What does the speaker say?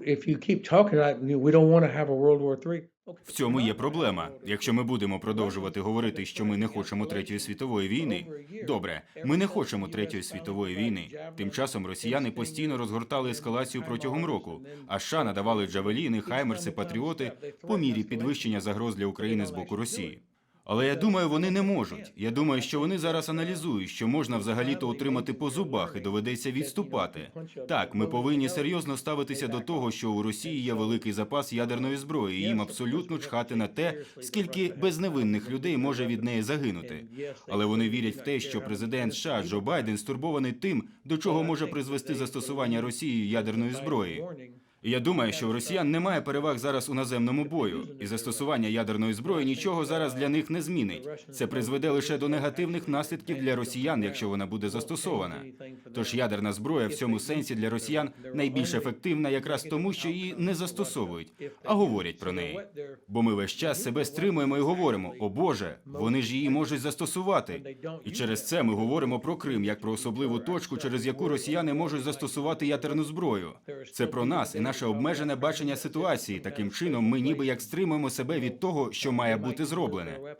If you keep talking we. В цьому є проблема. Якщо ми будемо продовжувати говорити, що ми не хочемо третьої світової війни, добре, ми не хочемо третьої світової війни. Тим часом росіяни постійно розгортали ескалацію протягом року, а США надавали джавеліни, хаймерси, патріоти по мірі підвищення загроз для України з боку Росії. Але я думаю, вони не можуть. Я думаю, що вони зараз аналізують, що можна взагалі-то отримати по зубах і доведеться відступати. Так, ми повинні серйозно ставитися до того, що у Росії є великий запас ядерної зброї. і Їм абсолютно чхати на те, скільки безневинних людей може від неї загинути. Але вони вірять в те, що президент США Джо Байден стурбований тим, до чого може призвести застосування Росією ядерної зброї. І я думаю, що у росіян немає переваг зараз у наземному бою, і застосування ядерної зброї нічого зараз для них не змінить. Це призведе лише до негативних наслідків для росіян, якщо вона буде застосована. Тож ядерна зброя в цьому сенсі для росіян найбільш ефективна, якраз тому, що її не застосовують, а говорять про неї. Бо ми весь час себе стримуємо і говоримо: о Боже, вони ж її можуть застосувати. І через це ми говоримо про Крим як про особливу точку, через яку росіяни можуть застосувати ядерну зброю. Це про нас і наше обмежене бачення ситуації. Таким чином, ми ніби як стримуємо себе від того, що має бути зроблене.